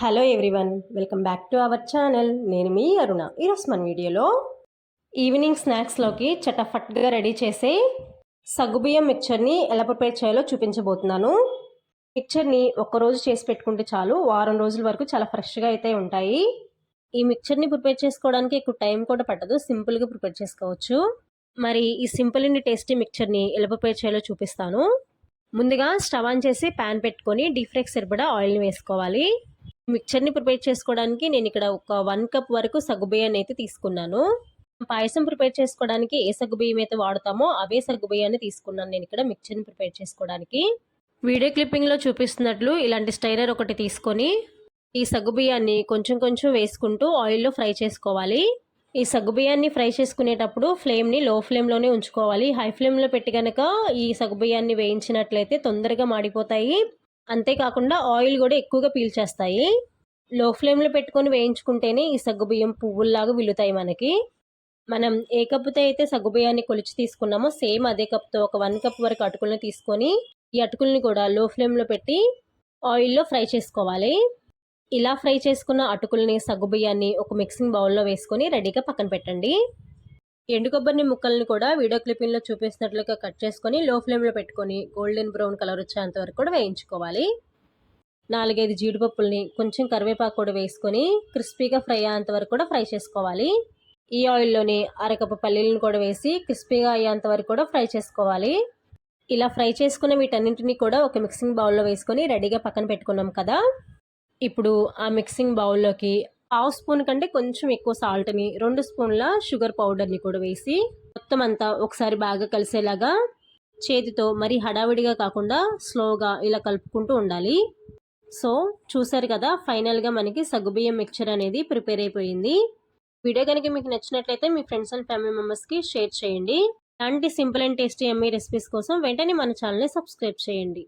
Hello everyone welcome back to our channel నేను మీ అరుణ. ఈరోజు మన వీడియోలో ఈవినింగ్ స్నాక్స్లోకి చటఫట్గా రెడీ చేసే సగ్గుబియ్యం మిక్చర్ని ఎలా ప్రిపేర్ చేయాలో చూపించబోతున్నాను. మిక్చర్ని ఒక్కరోజు చేసి పెట్టుకుంటే చాలు వారం రోజుల వరకు చాలా ఫ్రెష్గా అయితే ఉంటాయి. ఈ మిక్చర్ని ప్రిపేర్ చేసుకోవడానికి ఎక్కువ టైం కూడా పట్టదు సింపుల్గా ప్రిపేర్ చేసుకోవచ్చు. మరి ఈ సింపుల్ అండ్ టేస్టీ మిక్చర్ని ఎలా ప్రిపేర్ చేయాలో చూపిస్తాను. ముందుగా స్టవ్ ఆన్ చేసి ప్యాన్ పెట్టుకొని డీప్ ఫ్రైకి సరిపడా ఆయిల్ని వేసుకోవాలి. మిక్చర్ని ప్రిపేర్ చేసుకోవడానికి నేను ఇక్కడ ఒక వన్ కప్ వరకు సగ్గుబియ్యాన్ని అయితే తీసుకున్నాను. పాయసం ప్రిపేర్ చేసుకోవడానికి ఏ సగ్గుబియ్యం అయితే వాడతామో అవే సగ్గుబియ్యాన్ని తీసుకున్నాను నేను ఇక్కడ మిక్చర్ని ప్రిపేర్ చేసుకోవడానికి. వీడియో క్లిప్పింగ్లో చూపిస్తున్నట్లు ఇలాంటి స్టైరర్ ఒకటి తీసుకొని ఈ సగ్గుబియ్యాన్ని కొంచెం కొంచెం వేసుకుంటూ ఆయిల్లో ఫ్రై చేసుకోవాలి. ఈ సగ్గుబియ్యాన్ని ఫ్రై చేసుకునేటప్పుడు ఫ్లేమ్ని లో ఫ్లేమ్లోనే ఉంచుకోవాలి. హై ఫ్లేమ్లో పెట్టి కనుక ఈ సగ్గుబియ్యాన్ని వేయించినట్లయితే తొందరగా మాడిపోతాయి. అంతేకాకుండా ఆయిల్ కూడా ఎక్కువగా పీల్చేస్తాయి. లో ఫ్లేమ్లో పెట్టుకొని వేయించుకుంటేనే ఈ సగ్గుబియ్యం పువ్వుల్లాగా విలుతాయి మనకి. మనం ఏ కప్పుతో అయితే సగ్గుబియ్యాన్ని కొలిచి తీసుకున్నామో సేమ్ అదే కప్తో ఒక వన్ కప్ వరకు అటుకులను తీసుకొని ఈ అటుకుల్ని కూడా లో ఫ్లేమ్లో పెట్టి ఆయిల్లో ఫ్రై చేసుకోవాలి. ఇలా ఫ్రై చేసుకున్న అటుకుల్ని సగ్గుబియ్యాన్ని ఒక మిక్సింగ్ బౌల్లో వేసుకొని రెడీగా పక్కన పెట్టండి. ఎండు కొబ్బరిని ముక్కల్ని కూడా వీడియో క్లిప్పింగ్లో చూపిస్తున్నట్లుగా కట్ చేసుకొని లో ఫ్లేమ్లో పెట్టుకొని గోల్డెన్ బ్రౌన్ కలర్ వచ్చేంత వరకు కూడా వేయించుకోవాలి. నాలుగైదు జీడిపప్పుల్ని కొంచెం కరివేపాకు కూడా వేసుకొని క్రిస్పీగా ఫ్రై అయ్యేంత వరకు కూడా ఫ్రై చేసుకోవాలి. ఈ ఆయిల్లోని అరకప్పు పల్లీలను కూడా వేసి క్రిస్పీగా అయ్యేంత వరకు కూడా ఫ్రై చేసుకోవాలి. ఇలా ఫ్రై చేసుకున్న వీటన్నింటినీ కూడా ఒక మిక్సింగ్ బౌల్లో వేసుకొని రెడీగా పక్కన పెట్టుకున్నాం కదా. ఇప్పుడు ఆ మిక్సింగ్ బౌల్లోకి హాఫ్ స్పూన్ కంటే కొంచెం ఎక్కువ సాల్ట్ని రెండు స్పూన్ల షుగర్ పౌడర్ని కూడా వేసి మొత్తం అంతా ఒకసారి బాగా కలిసేలాగా చేతితో మరి హడావిడిగా కాకుండా స్లోగా ఇలా కలుపుకుంటూ ఉండాలి. సో చూసారు కదా ఫైనల్గా మనకి సగ్గుబియ్యం మిక్చర్ అనేది ప్రిపేర్ అయిపోయింది. వీడియో కనుక మీకు నచ్చినట్లయితే మీ ఫ్రెండ్స్ అండ్ ఫ్యామిలీ మెంబర్స్కి షేర్ చేయండి. ఇలాంటి simple and tasty yummy recipes కోసం వెంటనే మన ఛానల్ని సబ్స్క్రైబ్ చేయండి.